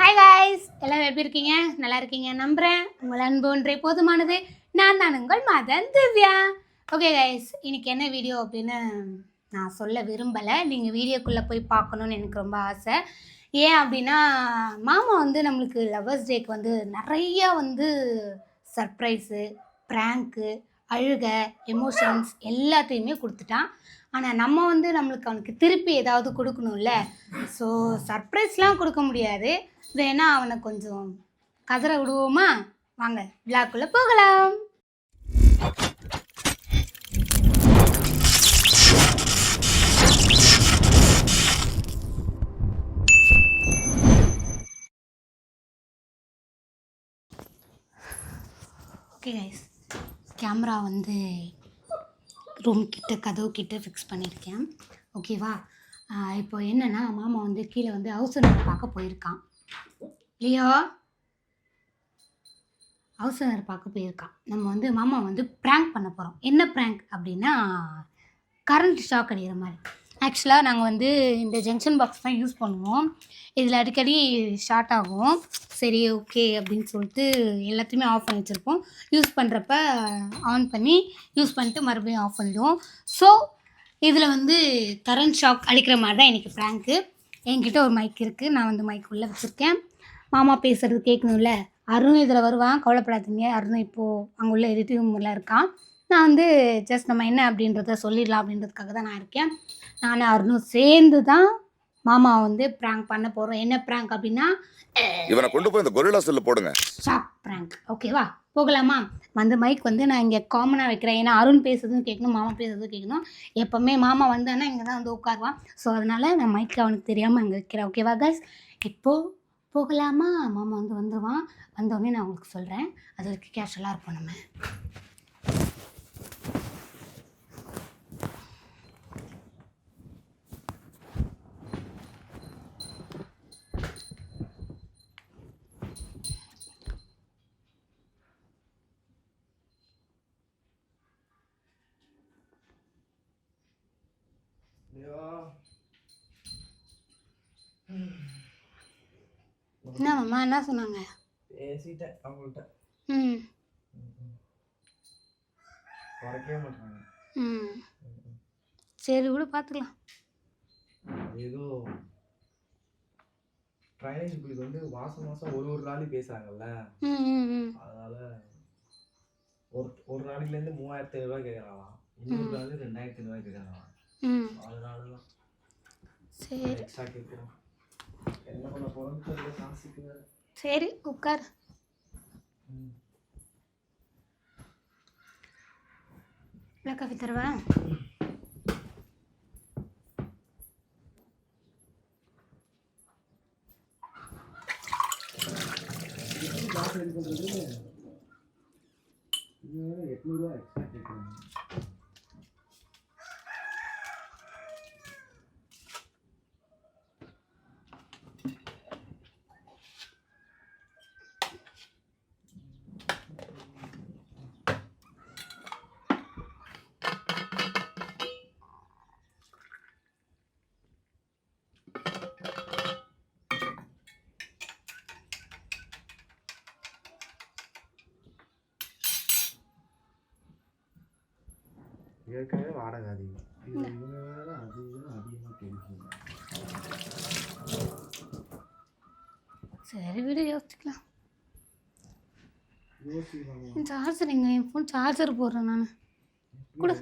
Hi guys எல்லாம் எப்படி இருக்கீங்க? நல்லா இருக்கீங்க. நம்புகிறேன் உங்கள் அன்பு ஒன்றே போதுமானது. நான் தான் உங்கள் மதன் திவ்யா. ஓகே கைஸ் இன்னைக்கு என்ன வீடியோ அப்படின்னு நான் சொல்ல விரும்பலை. நீங்கள் வீடியோக்குள்ளே போய் பார்க்கணுன்னு எனக்கு ரொம்ப ஆசை. ஏன் அப்படின்னா மாமா வந்து நம்மளுக்கு லவர்ஸ் டேக்கு வந்து நிறையா வந்து சர்ப்ரைஸு ப்ராங்க்கு அழுக எமோஷன்ஸ் எல்லாத்தையுமே கொடுத்துட்டான். ஆனால் நம்ம வந்து நம்மளுக்கு அவனுக்கு திருப்பி ஏதாவது கொடுக்கணும்ல? ஸோ சர்ப்ரைஸ்லாம் கொடுக்க முடியாது. வேணா அவனை கொஞ்சம் கதற விடுவோமா? வாங்க விழாக்குள்ளே போகலாம். ஓகே கைஸ் கேமரா வந்து ரூம் கிட்ட கதவு கிட்ட ஃபிக்ஸ் பண்ணியிருக்கேன். ஓகேவா இப்போ என்னென்னா மாமா வந்து கீழே வந்து ஹவுஸ் ஓனர் பார்க்க போயிருக்கான். லியோ ஹவுஸ் ஓனர் பார்க்க போயிருக்கான். நம்ம வந்து மாமா வந்து ப்ராங்க் பண்ண போகிறோம் என்ன ப்ராங்க் அப்படின்னா கரண்ட் ஷாக் அடிக்கிற மாதிரி. ஆக்சுவலாக நாங்கள் வந்து இந்த ஜங்ஷன் பாக்ஸ் தான் யூஸ் பண்ணுவோம். இதில் அடிக்கடி ஷார்ட் ஆகும். சரி ஓகே அப்படின்னு சொல்லிட்டு எல்லாத்தையுமே ஆஃப் பண்ணி வச்சுருப்போம். யூஸ் பண்ணுறப்ப ஆன் பண்ணி யூஸ் பண்ணிட்டு மறுபடியும் ஆஃப் பண்ணிடுவோம். ஸோ இதில் வந்து கரண்ட் ஷாக் அடிக்கிற மாதிரி தான் எனக்கு ப்ராங்க்கு என்கிட்ட ஒரு மைக் இருக்குது நான் வந்து மைக் உள்ளே வச்சுருக்கேன். மாமா பேசுகிறது கேட்கணும்ல? அருண் இதில் வருவான். கவலைப்படாதீங்க. அருண் இப்போது அங்கே உள்ள எடிட்டிங் இருக்கான். நான் வந்து ஜஸ்ட் நம்ம என்ன அப்படின்றத சொல்லிடலாம் அப்படின்றதுக்காக தான் நான் இருக்கேன். நான் அருணும் சேர்ந்து தான் மாமா வந்து ப்ராங்க் பண்ண போகிறோம் என்ன ப்ராங்க் அப்படின்னா இவனை கொண்டு போய் இந்த கொரில்லா செல்ல போடுங்க. ஷாக் ப்ராங்க் ஓகேவா போகலாமா? வந்து மைக் வந்து நான் இங்கே காமனாக வைக்கிறேன். ஏன்னா அருண் பேசுறதும் கேட்கணும் மாமா பேசுறதும் கேட்கணும். எப்போவுமே மாமா வந்தானா இங்கே தான் வந்து உட்காருவான். ஸோ அதனால் நான் மைக் அவனுக்கு தெரியாமல் அங்கே வைக்கிறேன். ஓகேவா கைஸ் இப்போது போகலாமா? மாமா வந்து வந்துடுவான் வந்தோடனே நான் உங்களுக்கு சொல்கிறேன் அது வரைக்கும் கேஷுவலாக இருப்போம் நம்ம. என்ன மாமா என்ன சொன்னாங்க? பேசிட்டேன் அவங்கள்ட்ட. ம். குறைக்கவே மாட்டாங்க. ம். சரி விடு பார்த்துக்கலாம் ஏதோ ட்ரைனேஜ் பில்லுக்கு வந்து மாசம் மாசம் ஒரு ஒரு நாளைக்கு பேசுறாங்கல்ல? அதனால ஒரு ஒரு நாளைக்குல இருந்து மூவாயிரத்தி ஐநூறுரூவா கேட்குறாங்களாம் இன்னொரு நாள் ரெண்டாயிரத்தி ஐநூறுரூவா கேட்குறாங்களாம் ம். அதனால தான் சரி. எக்ஸ்ட்ரா கேட்குறோம் என்ன பண்ண போறோம்னு தெரியல காசுக்கு வேற சரி உட்கார். காஃபி தருவா எட்நூறுவா எக்ஸ்ட்ரா கேட்குறாங்க ஏற்கனவே வாடகை அதிகம். இது இவங்க வேற அதிகம் அதிகமாக பேசுவாங்க சரி விடு யோசிச்சுக்கலாம். என் சார்ஜர் எங்க என் ஃபோன் சார்ஜர் போடுறேன் நான். எப்படி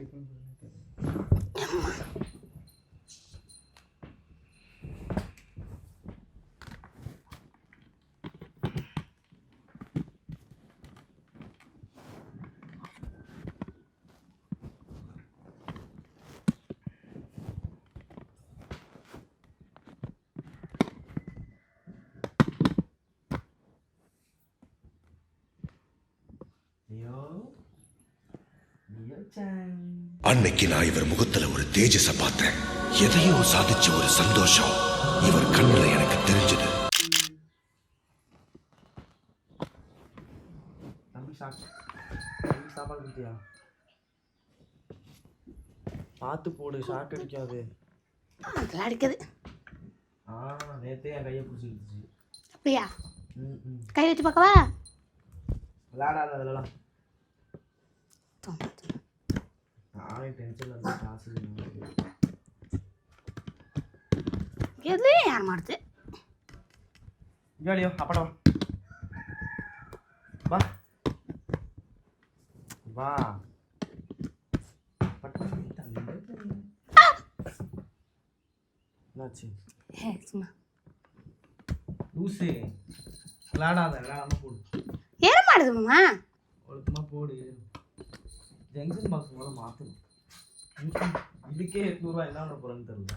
அன்னைக்கு நான் இவர் முகத்துல ஒரு தேஜஸ பார்த்தேன். எதையோ சாதிச்ச ஒரு சந்தோஷம் இவர் கண்ணுல எனக்கு தெரிஞ்சது. தம்பி சாப்பிட்டு தம்பி சாப்பாடு கொடுத்தியா? பார்த்து போடு ஷார்ட் அடிக்காது. அதெல்லாம் அடிக்குது. ஆ நேத்தே என் கையை பிடிச்சிருந்துச்சு ம். கை வச்சு பார்க்கவா? விளையாடாத அதெல்லாம் நானே டென்ஷன் அந்த காசு ಎಲ್ಲಿ ಯಾರು ಮಾಡ್ತಿ வா. ಅಪ್ಪಡ ಬಾ ಬಾ லூசு. விளாடாத விளாடாம போடு. ஏன் மாடுது மாமா? ஒழுக்கமா போடு. ஜங்ஷன் பாக்ஸ் கூட மாற்றணும் இதுக்கே எட்நூறுவா என்ன போகிறேன்னு தெரியல.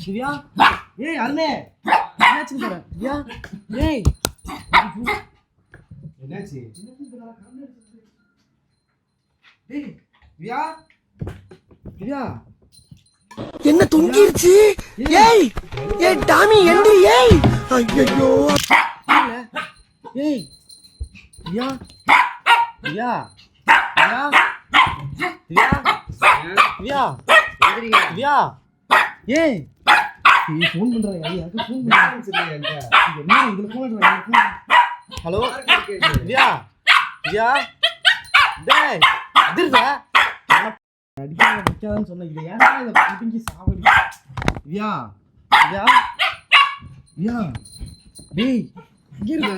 சிவியா என்னாச்சு? என்ன தொங்கிருச்சு? ஏய் ஏய் டாமி எந்திரி ஏய். ஐயோ ஏய் யா யா யா யா யா யா ஏய் நீ ஃபோன் பண்ற யாருக்கு ஃபோன் பண்ற என்ன இதுல ஃபோன் பண்ற ஹலோ திவ்யா திவ்யா டேய் அதிர்தா அடிக்காத அடிக்காதன்னு சொன்ன இதை ஏன்டா இதை பிடிங்கி சாவடி திவ்யா திவ்யா திவ்யா டேய் இங்க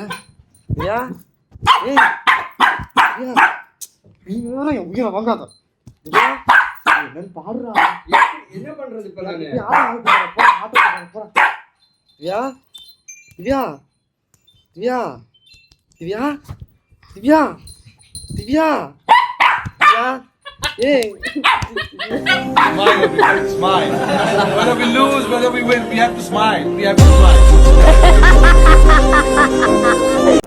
திவ்யா ஏய் திவ்யா நீ வேற என் உயிரை வாங்காத. என்னன்னு பாடுறா என்ன பண்றது இப்ப நானு? திவ்யா, ஆட்டோ ஆட்டோ போறா, ஆட்டோ போறா, போறா. திவ்யா திவ்யா திவ்யா திவ்யா திவ்யா திவ்யா திவ்யா ஏய் Smile, everybody, smile. whether we lose, whether we win, we have to smile. We have to smile.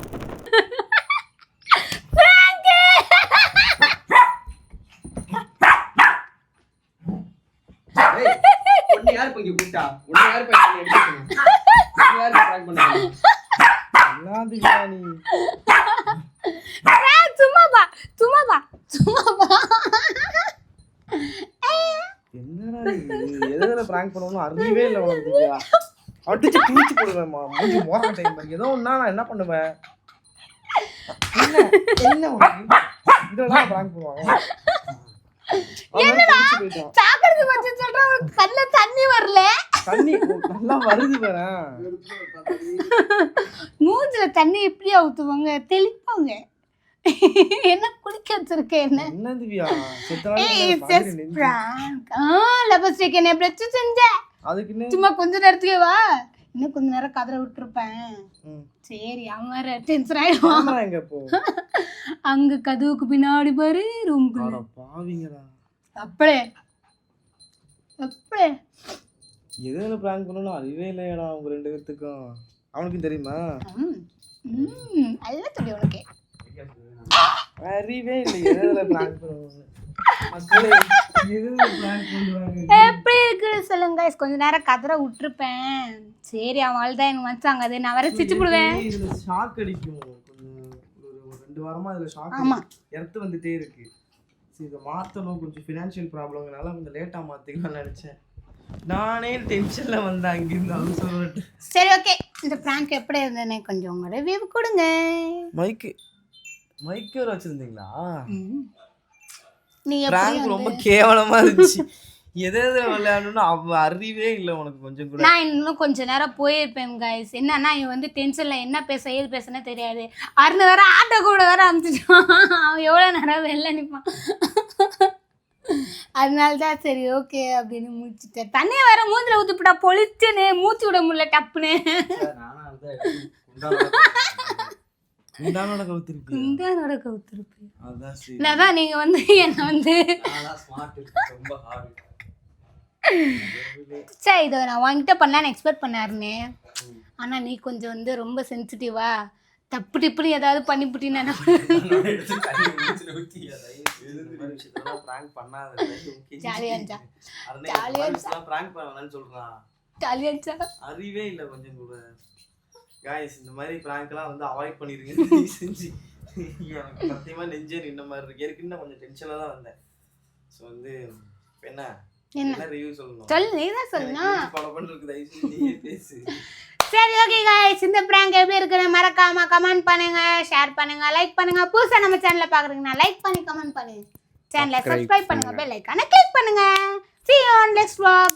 சும்மா பா சும்மா பா சும்மா பா என்னடா எதுல பிராங்க் பண்ணணும் அறியவே இல்லை உனக்கு அடிச்சு கிழிச்சு போடுவேன்மா மூஞ்சி மோர டைம் ஏதோ ஒண்ணா நான் என்ன பண்ணுவேன்? என்ன? இதெல்லாம் பிராங்க் பண்ணுவாங்க சொல்ற உனக்கு கண்ணுல தண்ணி வரல. தண்ணி நல்லா வருது பாரு. மூஞ்சில தண்ணி எப்படி ஊத்துவாங்க தெளிப்பாங்க. என்ன குளிக்க வச்சிருக்க என்ன? என்ன திவ்யா? என்ன எப்படி செஞ்ச? அதுக்கு சும்மா கொஞ்ச நேரத்துக்கே வா. இன்னும் கொஞ்ச நேரம் கதற விட்டுருப்பேன். சரி அவன் டென்ஷன் ஆயிடுவான். அங்க கதவுக்கு பின்னாடி பாரு ரூம்குள்ள பாவிங்கடா. அப்படியே அப்படியே எதுல பிராங்க் பண்ணணும் அறிவே இல்லையடா உங்க ரெண்டு பேர்த்துக்கும். அவனுக்கும் தெரியுமா? ம் ம் நல்ல துடி உனக்கு. அறிவே இல்லை எதுல பிராங்க் பண்ணுவாங்க? எப்படி இருக்கு சொல்லுங்க. கொஞ்ச நேரம் கதற விட்டுருப்பேன். சரி அவள் தான் எனக்கு வச்சாங்க அது நான் வேற சிச்சு போடுவேன். ஷாக் அடிக்கும். கொஞ்சம் ஒரு ஒரு ரெண்டு வாரமா இதுல ஷாக் ஆமா. எர்த்து வந்துட்டே இருக்கு. சரி இதை மாத்தணும். கொஞ்சம் ஃபினான்ஷியல் ப்ராப்ளம்னால கொஞ்சம் லேட்டா மாத்திக்கலாம்னு நினைச்சேன். நானே டென்ஷன்ல வந்தேன் அங்கிருந்து அவங்க சொல்லிட்டு. சரி ஓகே இந்த பிராங்க் எப்படி இருந்ததுன்னு கொஞ்சம் உங்க ரிவ்யூ கொடுங்க. மைக்கு மைக்கு வேற வச்சிருந்தீங்களா. நீ எப்படி பிராங்க் ரொம்ப கேவலமா இருந்துச்சு. எதை எதில் விளையாடணும்னு அவ அறிவே இல்லை உனக்கு கொஞ்சம் கூட. நான் இன்னும் கொஞ்ச நேரம் போயிருப்பேன் கைஸ் என்னன்னா இவன் வந்து டென்ஷன்ல என்ன பேச ஏது பேசுனே தெரியாது. அருண் வேற ஆட்டோ கூட வேற அனுப்பிச்சிட்டான். அவன் எவ்வளோ நேரம் வெளில நிற்பான் அதனால தான் சரி ஓகே அப்படின்னு முடிச்சுட்டேன். தண்ணியை வேற மூஞ்சில ஊத்துப்பிட்டா பொழிச்சுன்னு மூச்சு விட முடியல டப்புன்னு. உண்டானோட கவுத்திருக்கு குண்டானோட கவுத்துருப்பேன் அதான் நீங்க வந்து என்னை வந்து. சரி இதை நான் வாங்கிட்ட பண்ணலான்னு எக்ஸ்பெக்ட் பண்ணாருனே. ஆனால் நீ கொஞ்சம் வந்து ரொம்ப சென்சிட்டிவா தப்பு டிப்புன்னு ஏதாவது பண்ணி. கெஞ்சி. ஜாலியா இந்த ஜாலியா மாதிரி விஷயத்தெல்லாம் prank பண்ண வேணாம்னு சொல்றான். ஜாலியா? அறிவே இல்ல கொஞ்சம் கூட காய்ஸ் இந்த மாதிரி எல்லாம் வந்து அவாய்ட் பண்ணிருங்க. செஞ்சு. எனக்கு சத்தியமா நெஞ்சே நின்ன மாதிரி இருக்கு. ஏற்கனவே கொஞ்சம் டென்ஷன்ல தான் வந்தேன். ஸோ வந்து என்ன? என்ன? ரிவ்யூ சொல்லணும்? சொல்லு நீ தான் சொல்லணும் ஃபாலோ பண்ணிருக்கு தயவு செஞ்சு பேசு. சரி ஓகே guys. இந்த prank எப்படி இருக்குன்னு மறக்காம கமெண்ட் பண்ணுங்க ஷேர் பண்ணுங்க லைக் பண்ணுங்க. புதுசா நம்ம சேனலை பாக்குறீங்கன்னா லைக் பண்ணி கமெண்ட் பண்ணுங்க சேனலை சப்ஸ்கிரைப் பண்ணுங்க பெல் ஐக்கான கிளிக் பண்ணுங்க. On next vlog.